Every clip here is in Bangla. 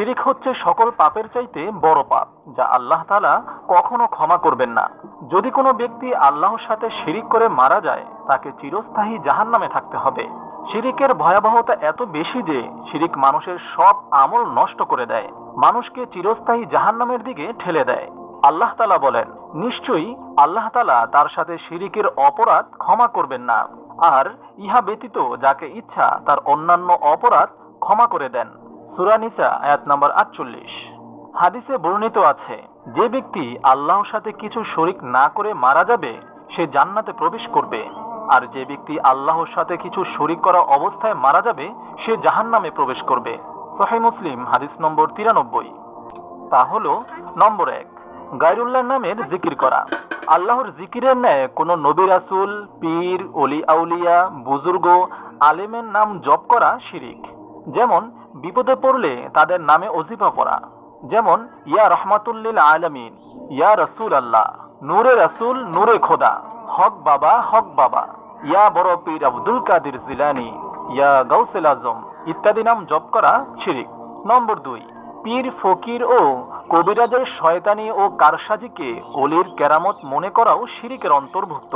শিরিক হচ্ছে সকল পাপের চাইতে বড় পাপ, যা আল্লাহ তালা কখনো ক্ষমা করবেন না। যদি কোনো ব্যক্তি আল্লাহর সাথে শিরিক করে মারা যায়, তাকে চিরস্থায়ী জাহান্নামে থাকতে হবে। শিরিকের ভয়াবহতা এত বেশি যে শিরিক মানুষের সব আমল নষ্ট করে দেয়, মানুষকে চিরস্থায়ী জাহান্নামের দিকে ঠেলে দেয়। আল্লাহ তালা বলেন, নিশ্চয়ই আল্লাহ তালা তার সাথে শিরিকের অপরাধ ক্ষমা করবেন না, আর ইহা ব্যতীত যাকে ইচ্ছা তার অন্যান্য অপরাধ ক্ষমা করে দেন। সুরানিসা আয়াত নম্বর আটচল্লিশ। হাদিসে বর্ণিত আছে, যে ব্যক্তি আল্লাহর সাথে কিছু শরিক না করে মারা যাবে, সে জান্নাতে প্রবেশ করবে। আর যে ব্যক্তি আল্লাহর সাথে কিছু শরিক করা অবস্থায় মারা যাবে, সে জাহান্নামে প্রবেশ করবে। সহি মুসলিম, হাদিস নম্বর তিরানব্বই। তা হল নম্বর এক, গায়রুল্লাহ নামের জিকির করা। আল্লাহর জিকিরের ন্যায় কোনো নবী রাসুল, পীর অলি আউলিয়া, বুজুর্গ, আলেমের নাম জপ করা শিরিক। যেমন বিপদে পড়লে তাদের নামে অজিফা পড়া। যেমন, ইয়া রহমাতুল্লিল আলামিন, ইয়া রসুল আল্লাহ, নূরে রাসুল, নূরে খোদা, হক বাবা হক বাবা, ইয়া বড় পীর আব্দুল কাদির জিলানি, ইয়া গৌসেল আজম, ইত্যাদি নাম জপ করা শিরিক। নম্বর দুই, পীর ফকির ও কবিরাজের শয়তানি ও কারসাজিকে অলির কেরামত মনে করাও শিরিকের অন্তর্ভুক্ত।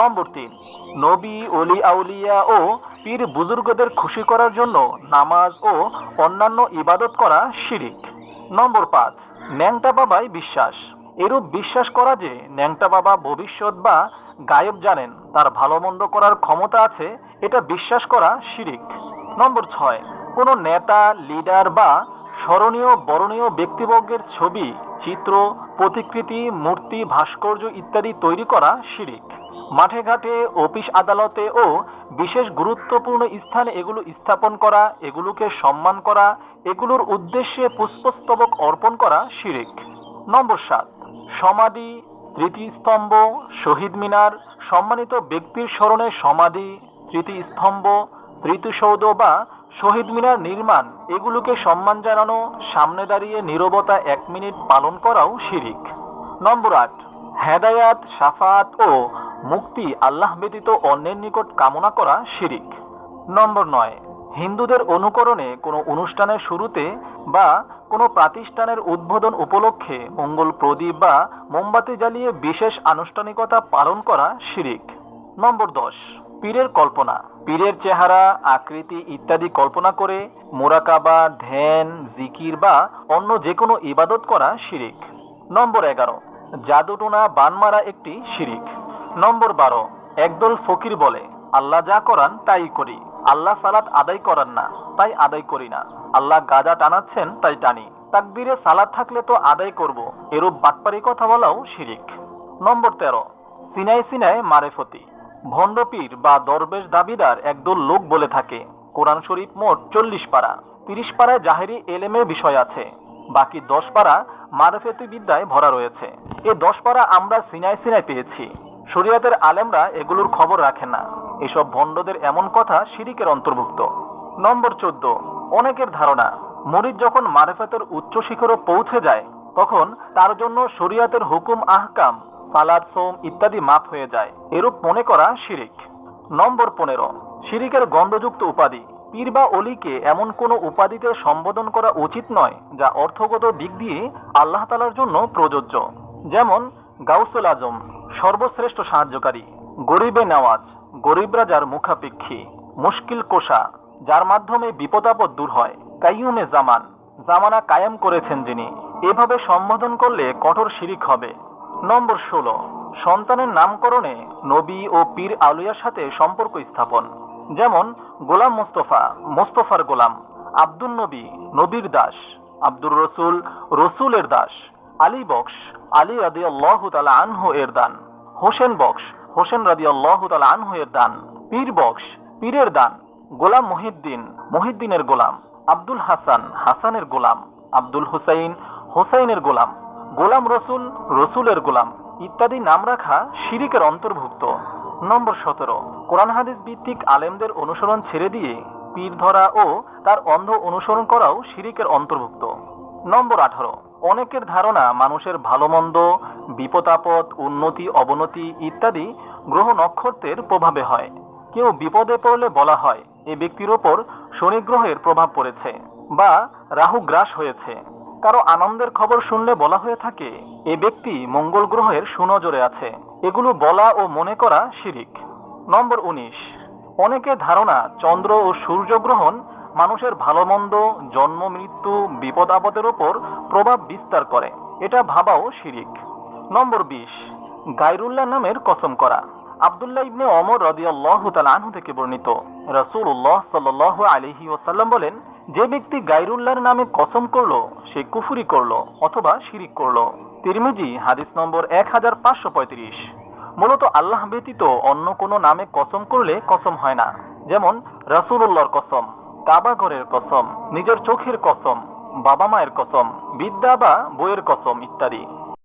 নম্বর তিন, নবী অলি আউলিয়া ও পীর বুজুর্গদের খুশি করার জন্য নামাজ ও অন্যান্য ইবাদত করা শিরিক। নম্বর পাঁচ, ন্যাংটা বাবাই বিশ্বাস। এরূপ বিশ্বাস করা যে ন্যাংটা বাবা ভবিষ্যৎ বা গায়ব জানেন, তার ভালো মন্দ করার ক্ষমতা আছে, এটা বিশ্বাস করা শিরিক। নম্বর ছয়, কোনো নেতা, লিডার বা স্মরণীয়, বরণীয় ব্যক্তিবর্গের ছবি, চিত্র, প্রতিকৃতি, মূর্তি, ভাস্কর্য ইত্যাদি তৈরি করা শিরিক। মাঠে ঘাটে অফিস আদালতে ও বিশেষ গুরুত্বপূর্ণ স্থানে এগুলো স্থাপন করা, এগুলোকে সম্মান করা, এগুলোর উদ্দেশ্যে পুষ্পস্তবক অর্পণ করা শিরিক। নম্বর সাত, সমাধি, স্মৃতিস্তম্ভ, শহীদ মিনার, সম্মানিত ব্যক্তির স্মরণে সমাধি, স্মৃতিস্তম্ভ, স্মৃতিসৌধ বা শহীদ মিনার নির্মাণ, এগুলোকে সম্মান জানানো, সামনে দাঁড়িয়ে নীরবতা এক মিনিট পালন করাও শিরিক। নম্বর আট, হেদায়াত, সাফাত ও মুক্তি আল্লাহ ব্যতীত অন্যের নিকট কামনা করা শিরিক। নম্বর নয়, হিন্দুদের অনুকরণে কোনো অনুষ্ঠানের শুরুতে বা কোনো প্রাতিষ্ঠানের উদ্বোধন উপলক্ষে মঙ্গল প্রদীপ বা মোমবাতি জ্বালিয়ে বিশেষ আনুষ্ঠানিকতা পালন করা শিরিক। নম্বর দশ, পীরের কল্পনা। পীরের চেহারা, আকৃতি ইত্যাদি কল্পনা করে মোরাকাবা, ধ্যান, জিকির বা অন্য যে কোনো ইবাদত করা শিরিক। নম্বর এগারো, জাদুটোনা বানমারা একটি শিরিক। নম্বর বারো, একদল ফকির বলে, আল্লাহ যা করান তাই করি। আল্লাহ সালাত আদায় করান না, তাই আদায় করি না। আল্লাহ গাজা টানাচ্ছেন, তাই টানি। তাকদিরে সালাত থাকলে তো আদায় করব। এরূপ বাটপারি কথা বলাও শিরিক। নম্বর তেরো, সিনাই সিনাই মারেফতি। ভণ্ডপীর বা দরবেশ দাবিদার একদল লোক বলে থাকে, কোরআন শরীফ মোট চল্লিশ পারা। তিরিশ পাড়ায় জাহেরি এলেমের বিষয় আছে। বাকি দশ পারা মারেফতি বিদ্যায় ভরা রয়েছে। এ দশ পারা আমরা সিনাই সিনাই পেয়েছি। শরিয়াতের আলেমরা এগুলোর খবর রাখেন না। এসব ভণ্ডদের এমন কথা শিরিকের অন্তর্ভুক্ত। নম্বর চোদ্দ, অনেকের ধারণা, মরিদ যখন মারেফাতের উচ্চ শিখরে পৌঁছে যায়, তখন তার জন্য শরিয়াতের হুকুম আহকাম, সালাদ, সোম ইত্যাদি মাফ হয়ে যায়। এরূপ মনে করা শিরিক। নম্বর পনেরো, শিরিকের গন্ধযুক্ত উপাধি, পীর বা অলিকে এমন কোনো উপাধিতে সম্বোধন করা উচিত নয়, যা অর্থগত দিক দিয়ে আল্লাহ তালার জন্য প্রযোজ্য। যেমন গাউসুল আজম, সর্বশ্রেষ্ঠ সাহায্যকারী। গরিবে নেওয়াজ গরিবরা যার মুখাপেক্ষী, মুশকিল কোষা, যার মাধ্যমে বিপদাপদ দূর হয়। কাইয়ুমে জামান, জামানা কায়েম করেছেন যিনি। এভাবে সম্বোধন করলে কঠোর শিরিক হবে। নম্বর ষোলো, সন্তানের নামকরণে নবী ও পীর আলুয়ার সাথে সম্পর্ক স্থাপন। যেমন, গোলাম মোস্তফা, মোস্তফার গোলাম, আব্দুল নবী, নবীর দাস, আব্দুর রসুল, রসুলের দাস। আলী বক্স, আলী রাদি আল্লাহ তালা আনহু এর দান। হোসেন বক্স, হোসেন রাদি আল্লাহ তালা আনহু এর দান। পীর বক্স, পীরের দান। গোলাম মহিদ্দিন, মহিদ্দিনের গোলাম। আব্দুল হাসান, হাসানের গোলাম। আব্দুল হুসাইন, হোসাইনের গোলাম। গোলাম রসুল, রসুলের গোলাম। ইত্যাদি নাম রাখা শিরিকের অন্তর্ভুক্ত। নম্বর সতেরো, কোরআন হাদিস ভিত্তিক আলেমদের অনুসরণ ছেড়ে দিয়ে পীর ধরা ও তার অন্ধ অনুসরণ করাও শিরিকের অন্তর্ভুক্ত। নম্বর আঠারো অনেকের ধারণা মানুষের ভালো মন্দ বিপদ আপদ উন্নতি, অবনতি ইত্যাদি গ্রহ নক্ষত্রের প্রভাবে হয়। কেউ বিপদে পড়লে বলা হয়, এ ব্যক্তির ওপর শনি গ্রহের প্রভাব পড়েছে বা রাহু গ্রাস হয়েছে। কারও আনন্দের খবর শুনলে বলা হয়ে থাকে, এ ব্যক্তি মঙ্গল গ্রহের সুনজরে আছে। এগুলো বলা ও মনে করা শিরিক। নম্বর উনিশ। অনেকে ধারণা চন্দ্র ও সূর্যগ্রহণ মানুষের ভালো মন্দ জন্ম, মৃত্যু, বিপদ, আপদের ওপর প্রভাব বিস্তার করে। এটা ভাবাও শিরিক। নম্বর বিশ গাইরুল্লাহ নামের কসম করা। আবদুল্লাহ ইবনে অমর রদিয়াল্লাহ আনহু থেকে বর্ণিত। রাসূলুল্লাহ সাল্লাহ আলিহি ওসাল্লাম বলেন, যে ব্যক্তি গাইরুল্লাহর নামে কসম করল, সে কুফুরি করল অথবা শিরিক করল। তিরমিজি, হাদিস নম্বর এক হাজার পাঁচশো পঁয়ত্রিশ। মূলত আল্লাহ ব্যতীত অন্য কোনো নামে কসম করলে কসম হয় না। যেমন, রাসূলুল্লাহর কসম। কাবা ঘরের কসম নিজের চোখের কসম বাবা মায়ের কসম বিদ্যা বা বইয়ের কসম ইত্যাদি।